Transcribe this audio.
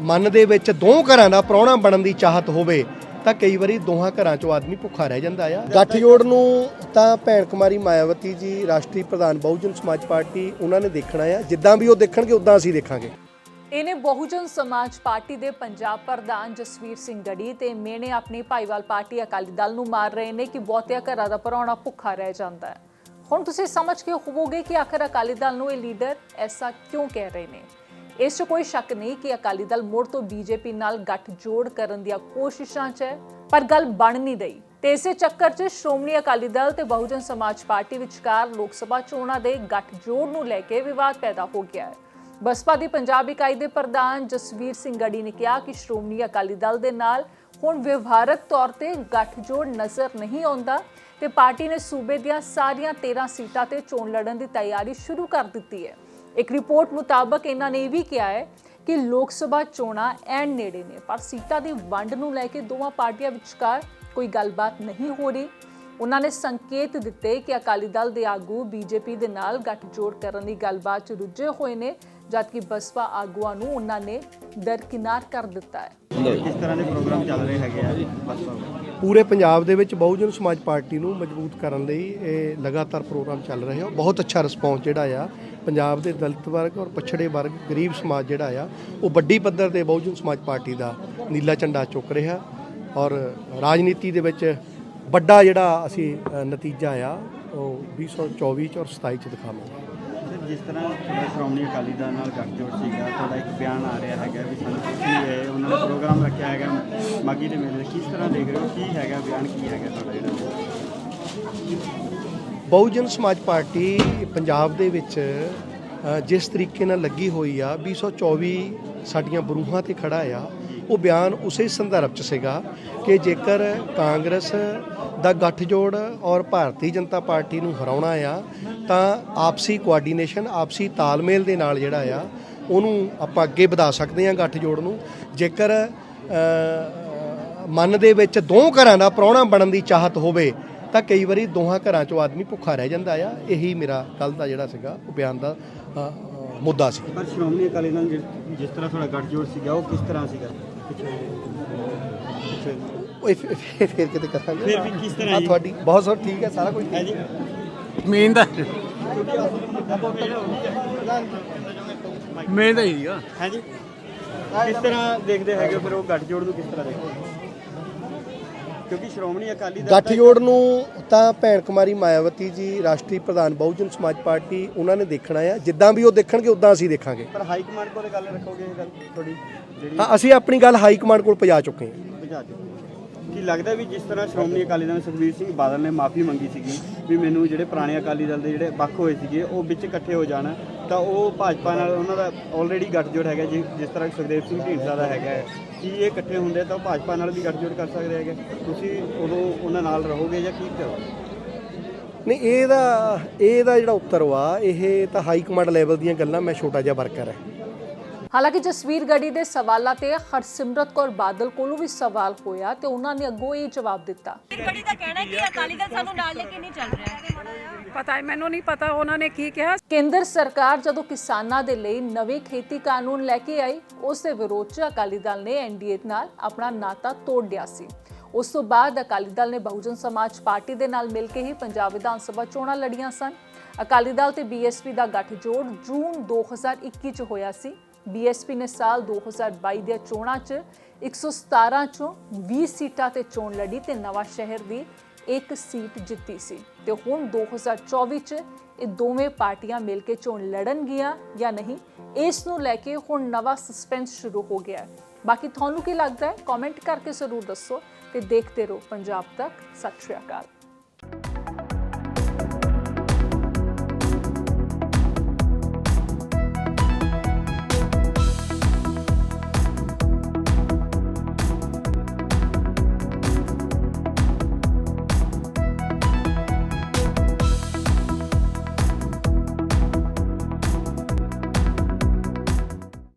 ਮਨ ਦੇ ਵਿੱਚ ਦੋ ਘਰਾਂ ਦਾ ਪ੍ਰਾਹੁਣਾ ਬਣਨ ਦੀ ਚਾਹਤ ਹੋਵੇ ਤਾਂ ਕਈ ਵਾਰੀ ਦੋਹਾਂ ਘਰਾਂ ਚੋਂ ਆਦਮੀ ਭੁੱਖਾ ਰਹਿ ਜਾਂਦਾ ਆ। ਗੱਠਜੋੜ ਨੂੰ ਤਾਂ ਭੈਣ ਕੁਮਾਰੀ ਮਾਇਆਵਤੀ ਜੀ ਰਾਸ਼ਟਰੀ ਪ੍ਰਧਾਨ ਬਹੁਜਨ ਸਮਾਜ ਪਾਰਟੀ ਉਹਨਾਂ ਨੇ ਦੇਖਣਾ ਆ। ਜਿੱਦਾਂ ਵੀ ਉਹ ਦੇਖਣਗੇ ਉਦਾਂ ਅਸੀਂ ਦੇਖਾਂਗੇ। ਇਹਨੇ ਬਹੁਜਨ ਸਮਾਜ ਪਾਰਟੀ ਦੇ ਪੰਜਾਬ ਪ੍ਰਧਾਨ ਜਸਵੀਰ ਸਿੰਘ ਗੜੀ ਤੇ ਮੇਨੇ ਆਪਣੀ ਭਾਈਵਾਲ ਪਾਰਟੀ ਅਕਾਲੀ ਦਲ ਨੂੰ ਮਾਰ ਰਹੇ ਨੇ ਕਿ ਬਹੁਤਿਆਂ ਘਰਾਂ ਦਾ ਪਰੌਣਾ ਭੁੱਖਾ ਰਹਿ ਜਾਂਦਾ ਹੈ। ਹੁਣ ਤੁਸੀਂ ਸਮਝ ਕੇ ਹੋਵੋਗੇ ਕਿ ਆਖਰ ਅਕਾਲੀ ਦਲ ਨੂੰ ਇਹ ਲੀਡਰ ਐਸਾ ਕਿਉਂ ਕਹਿ ਰਹੇ ਨੇ? ਇਸ 'ਚ ਕੋਈ ਸ਼ੱਕ ਨਹੀਂ ਕਿ ਅਕਾਲੀ ਦਲ ਮੁੜ ਤੋਂ ਬੀਜੇਪੀ ਨਾਲ ਗੱਠਜੋੜ ਕਰਨ ਦੀਆਂ ਕੋਸ਼ਿਸ਼ਾਂ 'ਚ ਹੈ, ਪਰ ਗੱਲ ਬਣ ਨਹੀਂ ਰਹੀ। ਤੇ ਇਸੇ ਚੱਕਰ 'ਚ ਸ਼੍ਰੋਮਣੀ ਅਕਾਲੀ ਦਲ ਤੇ ਬਹੁਜਨ ਸਮਾਜ ਪਾਰਟੀ ਵਿਚਕਾਰ ਲੋਕ ਸਭਾ ਚੋਣਾਂ ਦੇ ਗੱਠਜੋੜ ਨੂੰ ਲੈ ਕੇ ਵਿਵਾਦ ਪੈਦਾ ਹੋ ਗਿਆ ਹੈ। ਬਸਪਾ ਦੀ ਪੰਜਾਬ ਇਕਾਈ ਦੇ ਪ੍ਰਧਾਨ ਜਸਵੀਰ ਸਿੰਘ ਗੜੀ ਨੇ ਕਿਹਾ ਕਿ ਸ਼੍ਰੋਮਣੀ ਅਕਾਲੀ ਦਲ ਦੇ ਨਾਲ ਹੁਣ ਵਿਵਹਾਰਕ ਤੌਰ ਤੇ ਗੱਠਜੋੜ ਨਜ਼ਰ ਨਹੀਂ ਆਉਂਦਾ ਤੇ ਪਾਰਟੀ ਨੇ ਸੂਬੇ ਦੀਆਂ ਸਾਰੀਆਂ 13 ਸੀਟਾਂ ਤੇ ਚੋਣ ਲੜਨ ਦੀ ਤਿਆਰੀ ਸ਼ੁਰੂ ਕਰ ਦਿੱਤੀ ਹੈ। ਇੱਕ ਰਿਪੋਰਟ ਮੁਤਾਬਕ ਇਹਨਾਂ ਨੇ ਇਹ ਵੀ ਕਿਹਾ ਹੈ ਕਿ ਲੋਕ ਸਭਾ ਚੋਣਾਂ ਐਨ ਨੇੜੇ ਨੇ ਪਰ ਸੀਟਾਂ ਦੀ ਵੰਡ ਨੂੰ ਲੈ ਕੇ ਦੋਵਾਂ ਪਾਰਟੀਆਂ ਵਿਚਕਾਰ ਕੋਈ ਗੱਲਬਾਤ ਨਹੀਂ ਹੋ ਰਹੀ। ਉਹਨਾਂ ਨੇ ਸੰਕੇਤ ਦਿੱਤੇ ਕਿ ਅਕਾਲੀ ਦਲ ਦੇ ਆਗੂ ਬੀਜੇਪੀ ਦੇ ਨਾਲ ਗੱਠਜੋੜ ਕਰਨ ਦੀ ਗੱਲਬਾਤ 'ਚ ਰੁੱਝੇ ਹੋਏ ਨੇ ਜਦਕਿ ਬਸਪਾ ਆਗੂਆਂ ਨੂੰ ਉਹਨਾਂ ਨੇ ਦਰਕਿਨਾਰ ਕਰ ਦਿੱਤਾ ਹੈ। ਕਿਸ ਤਰ੍ਹਾਂ ਦੇ ਪ੍ਰੋਗਰਾਮ ਚੱਲ ਰਹੇ ਹੈਗੇ ਆ ਬਸਪਾ ਪੂਰੇ ਪੰਜਾਬ ਦੇ ਵਿੱਚ ਬਹੁਜਨ ਸਮਾਜ ਪਾਰਟੀ ਨੂੰ ਮਜ਼ਬੂਤ ਕਰਨ ਲਈ ਇਹ ਲਗਾਤਾਰ ਪ੍ਰੋਗਰਾਮ ਚੱਲ ਰਹੇ ਆ। ਬਹੁਤ ਅੱਛਾ ਰਿਸਪੌਂਸ ਜਿਹੜਾ ਆ ਪੰਜਾਬ ਦੇ ਦਲਿਤ ਵਰਗ ਔਰ ਪਛੜੇ ਵਰਗ, ਗਰੀਬ ਸਮਾਜ ਜਿਹੜਾ ਆ, ਉਹ ਵੱਡੀ ਪੱਧਰ ਤੇ ਬਹੁਜਨ ਸਮਾਜ ਪਾਰਟੀ ਦਾ ਨੀਲਾ ਝੰਡਾ ਚੁੱਕ ਰਿਹਾ ਔਰ ਰਾਜਨੀਤੀ ਦੇ ਵਿੱਚ ਵੱਡਾ ਜਿਹੜਾ ਅਸੀਂ ਨਤੀਜਾ ਆ, ਉਹ 2024 ਚ ਔਰ 27 ਚ ਦਿਖਾਵਾਂਗੇ। ਜਿਸ ਤਰ੍ਹਾਂ ਤੁਹਾਡਾ ਸ਼੍ਰੋਮਣੀ ਅਕਾਲੀ ਦਲ ਨਾਲ ਗੱਠਜੋੜ ਸੀਗਾ, ਤੁਹਾਡਾ ਇੱਕ ਬਿਆਨ ਆ ਰਿਹਾ ਹੈਗਾ ਵੀ ਸਾਨੂੰ ਖੁਸ਼ੀ ਹੈ ਉਹਨਾਂ ਨੇ ਪ੍ਰੋਗਰਾਮ ਰੱਖਿਆ ਹੈਗਾ ਮਾਗੀ ਦੇ ਮੇਲੇ ਕਿਸ ਤਰ੍ਹਾਂ ਦੇਖ ਰਹੇ ਹੋ? ਕੀ ਹੈਗਾ, ਬਿਆਨ ਕੀ ਹੈਗਾ ਤੁਹਾਡਾ ਜਿਹੜਾ? ਬਹੁਜਨ ਸਮਾਜ ਪਾਰਟੀ ਪੰਜਾਬ ਦੇ ਵਿੱਚ ਜਿਸ ਤਰੀਕੇ ਨਾਲ ਲੱਗੀ ਹੋਈ ਆ 2024 ਸਾਡੀਆਂ ਬਰੂਹਾਂ ਤੇ ਖੜਾ ਆ, ਉਹ ਬਿਆਨ ਉਸੇ ਸੰਦਰਭ ਚ ਸੀਗਾ ਕਿ ਜੇਕਰ ਕਾਂਗਰਸ ਦਾ ਗੱਠਜੋੜ ਔਰ ਭਾਰਤੀ ਜਨਤਾ ਪਾਰਟੀ ਨੂੰ ਹਰਾਉਣਾ ਆ, ਤਾਂ ਆਪਸੀ ਕੋਆਰਡੀਨੇਸ਼ਨ ਆਪਸੀ ਤਾਲਮੇਲ ਦੇ ਨਾਲ ਜਿਹੜਾ ਆ, ਉਹਨੂੰ ਆਪਾਂ ਅੱਗੇ ਵਧਾ ਸਕਦੇ ਹਾਂ ਗੱਠਜੋੜ ਨੂੰ। ਜੇਕਰ ਮਨ ਦੇ ਵਿੱਚ ਦੋ ਘਰਾਂ ਦਾ ਪ੍ਰਾਹੁਣਾ ਬਣਨ ਦੀ ਚਾਹਤ ਹੋਵੇ ਤਾਂ ਕਈ ਵਾਰੀ ਦੋਹਾਂ ਘਰਾਂ ਚੋਂ ਆਦਮੀ ਭੁੱਖਾ ਰਹਿ ਜਾਂਦਾ ਆ। ਇਹੀ ਮੇਰਾ ਕੱਲ ਦਾ ਜਿਹੜਾ ਸੀਗਾ ਉਹ ਬਿਆਨ ਦਾ ਮੁੱਦਾ ਸੀ। ਪਰ ਸ਼੍ਰੋਮਣੀ ਅਕਾਲੀ ਦਲ ਜਿਸ- ਤਰ੍ਹਾਂ ਤੁਹਾਡਾ ਗੱਠਜੋੜ ਸੀਗਾ ਉਹ ਕਿਸ ਤਰ੍ਹਾਂ ਸੀਗਾ? ਇਹ ਫਿਰ- ਕਿਤੇ ਕਰਾਂਗੇ। ਫਿਰ ਵੀ ਕਿਸ ਤਰ੍ਹਾਂ ਜੀ? ਤੁਹਾਡੀ ਬਹੁਤ ਸੋ ਠੀਕ ਹੈ ਸਾਰਾ ਕੁਝ ਹੈ। ਜੀ ਮੇਨ ਦਾ ਮੇਨ ਦਾ ਹੀ ਸੀਗਾ ਹੈ ਜੀ ਕਿਸ ਤਰ੍ਹਾਂ ਦੇਖਦੇ ਹੈਗੇ ਫਿਰ ਉਹ ਗੱਠਜੋੜ ਨੂੰ ਕਿਸ ਤਰ੍ਹਾਂ ਦੇਖਦੇ? ਕਿਉਂਕਿ ਸ਼੍ਰੋਮਣੀ ਅਕਾਲੀ ਦਲ ਗੱਠਜੋੜ ਨੂੰ ਤਾਂ ਭੈਣ ਕੁਮਾਰੀ ਮਾਇਆਵਤੀ ਜੀ ਰਾਸ਼ਟਰੀ ਪ੍ਰਧਾਨ ਬਹੁਜਨ ਸਮਾਜ ਪਾਰਟੀ ਉਹਨਾਂ ਨੇ ਦੇਖਣਾ ਆ। ਜਿੱਦਾਂ ਵੀ ਉਹ ਦੇਖਣਗੇ ਉਦਾਂ ਅਸੀਂ ਦੇਖਾਂਗੇ। ਪਰ ਹਾਈ ਕਮਾਂਡ ਕੋਲ ਗੱਲ ਰੱਖੋਗੇ ਇਹ ਗੱਲ ਥੋੜੀ ਜਿਹੜੀ ਹਾਂ ਅਸੀਂ ਆਪਣੀ ਗੱਲ ਹਾਈ ਕਮਾਂਡ ਕੋਲ ਪਹੁੰਚਾ ਚੁੱਕੇ ਹਾਂ। ਬੁਝਾ ਦਿਓ ਕੀ ਲੱਗਦਾ ਵੀ ਜਿਸ ਤਰ੍ਹਾਂ ਸ਼੍ਰੋਮਣੀ ਅਕਾਲੀ ਦਲ ਸੁਖਬੀਰ ਸਿੰਘ ਬਾਦਲ ਨੇ ਮਾਫੀ ਮੰਗੀ ਸੀਗੀ ਵੀ ਮੈਨੂੰ ਜਿਹੜੇ ਪੁਰਾਣੇ ਅਕਾਲੀ ਦਲ ਦੇ ਜਿਹੜੇ ਵੱਖ ਹੋਏ ਸੀਗੇ, ਉਹ ਵਿੱਚ ਇਕੱਠੇ ਹੋ ਜਾਣ, ਤਾਂ ਉਹ ਭਾਜਪਾ ਨਾਲ ਉਹਨਾਂ ਦਾ ਆਲਰੇਡੀ ਗੱਠਜੋੜ ਹੈਗਾ, ਜੀ, ਜਿਸ ਤਰ੍ਹਾਂ ਸੁਖਦੇਵ ਸਿੰਘ ਢੀਂਡਸਾ ਦਾ ਹੈਗਾ ਹੈ। ਕੀ ਇਹ ਇਕੱਠੇ ਹੁੰਦੇ ਤਾਂ ਉਹ ਭਾਜਪਾ ਨਾਲ ਵੀ ਗੱਠਜੋੜ ਕਰ ਸਕਦੇ ਹੈਗੇ ਤੁਸੀਂ ਉਦੋਂ ਉਹਨਾਂ ਨਾਲ ਰਹੋਗੇ ਜਾਂ ਕੀ ਕਰੋਗੇ ਨਹੀਂ ਇਹਦਾ ਇਹਦਾ ਜਿਹੜਾ ਉੱਤਰ ਵਾ, ਇਹ ਤਾਂ ਹਾਈ ਕਮਾਂਡ ਲੈਵਲ ਦੀਆਂ ਗੱਲਾਂ, ਮੈਂ ਛੋਟਾ ਜਿਹਾ ਵਰਕਰ ਹੈ ਹਾਲਾਂਕਿ ਜਸਵੀਰ ਗੜੀ ਦੇ ਸਵਾਲਾਂ ਤੇ ਹਰਸਿਮਰਤ ਕੌਰ ਬਾਦਲ ਕੋਲੋਂ ਵੀ ਸਵਾਲ ਹੋਇਆ ਤੇ ਉਹਨਾਂ ਨੇ ਅੱਗੋਂ ਇਹ ਜਵਾਬ ਦਿੱਤਾ। ਕੜੀ ਦਾ ਕਹਿਣਾ ਹੈ ਕਿ ਅਕਾਲੀ ਦਲ ਸਾਨੂੰ ਨਾਲ ਲੈ ਕੇ ਨਹੀਂ ਚੱਲ ਰਿਹਾ। ਪਤਾ ਹੈ ਮੈਨੂੰ ਨਹੀਂ ਪਤਾ ਉਹਨਾਂ ਨੇ ਕੀ ਕਿਹਾ। ਕੇਂਦਰ ਸਰਕਾਰ ਜਦੋਂ ਕਿਸਾਨਾਂ ਦੇ ਲਈ ਨਵੇਂ ਖੇਤੀ ਕਾਨੂੰਨ ਲੈ ਕੇ ਆਈ ਉਸ ਦੇ ਵਿਰੋਧ 'ਚ ਅਕਾਲੀ ਦਲ ਨੇ ਐਨਡੀਏ ਨਾਲ ਆਪਣਾ ਨਾਤਾ ਤੋੜ ਲਿਆ ਸੀ। ਉਸ ਤੋਂ ਬਾਅਦ ਅਕਾਲੀ ਦਲ ਨੇ ਬਹੁਜਨ ਸਮਾਜ ਪਾਰਟੀ ਦੇ ਨਾਲ ਮਿਲ ਕੇ ਹੀ ਪੰਜਾਬ ਵਿਧਾਨ ਸਭਾ ਚੋਣਾਂ ਲੜੀਆਂ ਸਨ। ਅਕਾਲੀ ਦਲ ਤੇ ਬੀਐਸਪੀ ਦਾ ਗੱਠਜੋੜ ਜੂਨ 2021 'ਚ ਹੋਇਆ ਸੀ। ਬੀਐਸਪੀ ਨੇ ਸਾਲ 2022 ਦੀਆਂ ਚੋਣਾਂ 'ਚ 117 ਚੋਂ 20 ਸੀਟਾਂ ਤੇ ਚੋਣ ਲੜੀ ਤੇ ਨਵਾਂ ਸ਼ਹਿਰ ਦੀ ਇੱਕ ਸੀਟ ਜਿੱਤੀ ਸੀ। ਤੇ ਹੁਣ 2024 ਚ ਇਹ ਦੋਵੇਂ ਪਾਰਟੀਆਂ ਮਿਲ ਕੇ ਚੋਣ ਲੜਨਗੀਆਂ ਜਾਂ ਨਹੀਂ, ਇਸ ਨੂੰ ਲੈ ਕੇ ਹੁਣ ਨਵਾਂ ਸਸਪੈਂਸ ਸ਼ੁਰੂ ਹੋ ਗਿਆ ਹੈ। ਬਾਕੀ ਤੁਹਾਨੂੰ ਕੀ ਲੱਗਦਾ ਹੈ? ਕਮੈਂਟ ਕਰਕੇ ਜ਼ਰੂਰ ਦੱਸੋ ਤੇ ਦੇਖਦੇ ਰਹੋ। ਪੰਜਾਬ ਤੱਕ, ਸਤਿ ਸ਼੍ਰੀ ਅਕਾਲ।